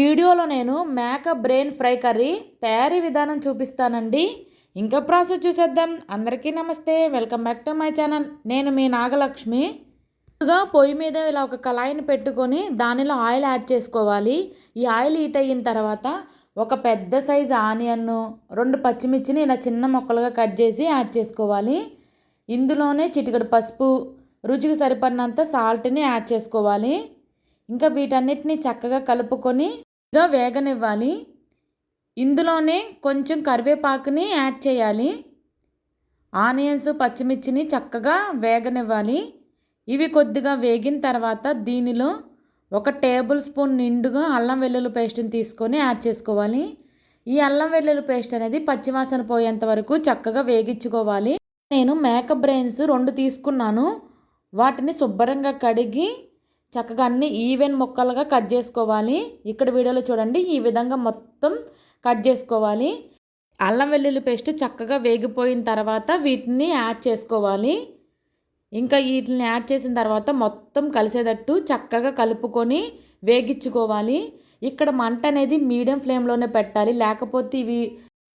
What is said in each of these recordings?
వీడియోలో నేను మేక బ్రెయిన్ ఫ్రై కర్రీ తయారీ విధానం చూపిస్తానండి. ఇంకా ప్రాసెస్ చూసేద్దాం. అందరికీ నమస్తే. Welcome back to my channel. నేను మీ నాగలక్ష్మి. ముందుగా పొయ్యి మీద ఇలా ఒక కళాయిని పెట్టుకొని దానిలో ఆయిల్ యాడ్ చేసుకోవాలి. ఈ ఆయిల్ హీట్ అయిన తర్వాత ఒక పెద్ద సైజు ఆనియన్ను రెండు పచ్చిమిర్చిని ఇలా చిన్న ముక్కలుగా కట్ చేసి యాడ్ చేసుకోవాలి. ఇందులోనే చిటికడు పసుపు రుచికి సరిపడినంత సాల్ట్ని యాడ్ చేసుకోవాలి. ఇంకా వీటన్నిటిని చక్కగా కలుపుకొని ఇంకా వేగనివ్వాలి. ఇందులోనే కొంచెం కరివేపాకుని యాడ్ చేయాలి. ఆనియన్స్ పచ్చిమిర్చిని చక్కగా వేగనివ్వాలి. ఇవి కొద్దిగా వేగిన తర్వాత దీనిలో ఒక టేబుల్ స్పూన్ నిండుగా అల్లం వెల్లుల్లి పేస్ట్ని తీసుకొని యాడ్ చేసుకోవాలి. ఈ అల్లం వెల్లుల్లి పేస్ట్ అనేది పచ్చివాసన పోయేంత వరకు చక్కగా వేగించుకోవాలి. నేను మేక బ్రెయిన్స్ రెండు తీసుకున్నాను. వాటిని శుభ్రంగా కడిగి చక్కగా అన్ని ఈవెన్ ముక్కలుగా కట్ చేసుకోవాలి. ఇక్కడ వీడియోలో చూడండి ఈ విధంగా మొత్తం కట్ చేసుకోవాలి. అల్లం వెల్లుల్లి పేస్ట్ చక్కగా వేగిపోయిన తర్వాత వీటిని యాడ్ చేసుకోవాలి. ఇంకా వీటిని యాడ్ చేసిన తర్వాత మొత్తం కలిసేటట్టు చక్కగా కలుపుకొని వేగించుకోవాలి. ఇక్కడ మంట అనేది మీడియం ఫ్లేమ్లోనే పెట్టాలి. లేకపోతే ఇవి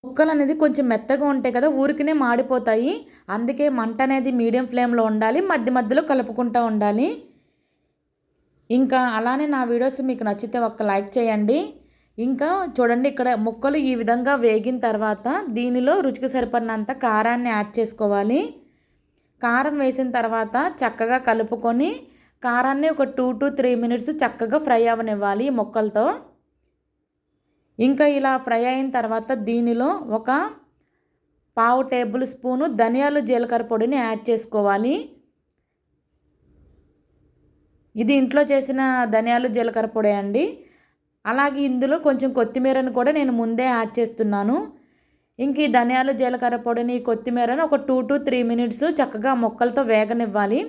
ముక్కలు అనేది కొంచెం మెత్తగా ఉంటాయి కదా ఊరికనే మాడిపోతాయి. అందుకే మంట అనేది మీడియం ఫ్లేమ్లో ఉండాలి మధ్య మధ్యలో కలుపుకుంటూ ఉండాలి. ఇంకా అలానే నా వీడియోస్ మీకు నచ్చితే ఒక లైక్ చేయండి. ఇంకా చూడండి ఇక్కడ ముక్కలు ఈ విధంగా వేగిన తర్వాత దీనిలో రుచికి సరిపడినంత కారాన్ని యాడ్ చేసుకోవాలి. కారం వేసిన తర్వాత చక్కగా కలుపుకొని కారాన్ని ఒక టూ టు త్రీ మినిట్స్ చక్కగా ఫ్రై అవ్వనివ్వాలి ముక్కలతో. ఇంకా ఇలా ఫ్రై అయిన తర్వాత దీనిలో ఒక పావు టేబుల్ స్పూను ధనియాలు జీలకర్ర పొడిని యాడ్ చేసుకోవాలి. ఇది ఇంట్లో చేసిన ధనియాలు జీలకర్ర పొడి అండి. అలాగే ఇందులో కొంచెం కొత్తిమీరను కూడా నేను ముందే యాడ్ చేస్తున్నాను. ఇంక ఈ ధనియాలు జీలకర్ర పొడిని కొత్తిమీరను ఒక టూ టు త్రీ మినిట్స్ చక్కగా మొక్కలతో వేగనివ్వాలి.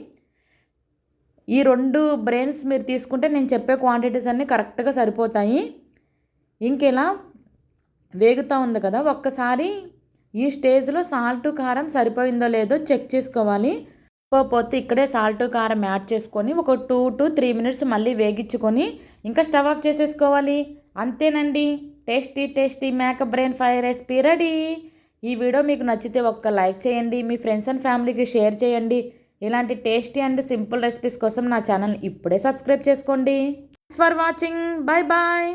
ఈ రెండు బ్రెయిన్స్ మీరు తీసుకుంటే నేను చెప్పే క్వాంటిటీస్ అన్నీ కరెక్ట్గా సరిపోతాయి. ఇంకెలా వేగుతూ ఉంది కదా ఒక్కసారి ఈ స్టేజ్లో సాల్ట్ కారం సరిపోయిందో లేదో చెక్ చేసుకోవాలి. పోతే ఇక్కడే సాల్ట్ కారం యాడ్ చేసుకొని ఒక టూ టు త్రీ మినిట్స్ మళ్ళీ వేగించుకొని ఇంకా స్టవ్ ఆఫ్ చేసేసుకోవాలి. అంతేనండి. టేస్టీ టేస్టీ మేక బ్రెయిన్ ఫ్రై రెసిపీ రెడీ. ఈ వీడియో మీకు నచ్చితే ఒక్క లైక్ చేయండి మీ ఫ్రెండ్స్ అండ్ ఫ్యామిలీకి షేర్ చేయండి. ఇలాంటి టేస్టీ అండ్ సింపుల్ రెసిపీస్ కోసం నా ఛానల్ ఇప్పుడే సబ్స్క్రైబ్ చేసుకోండి. Thanks for watching bye bye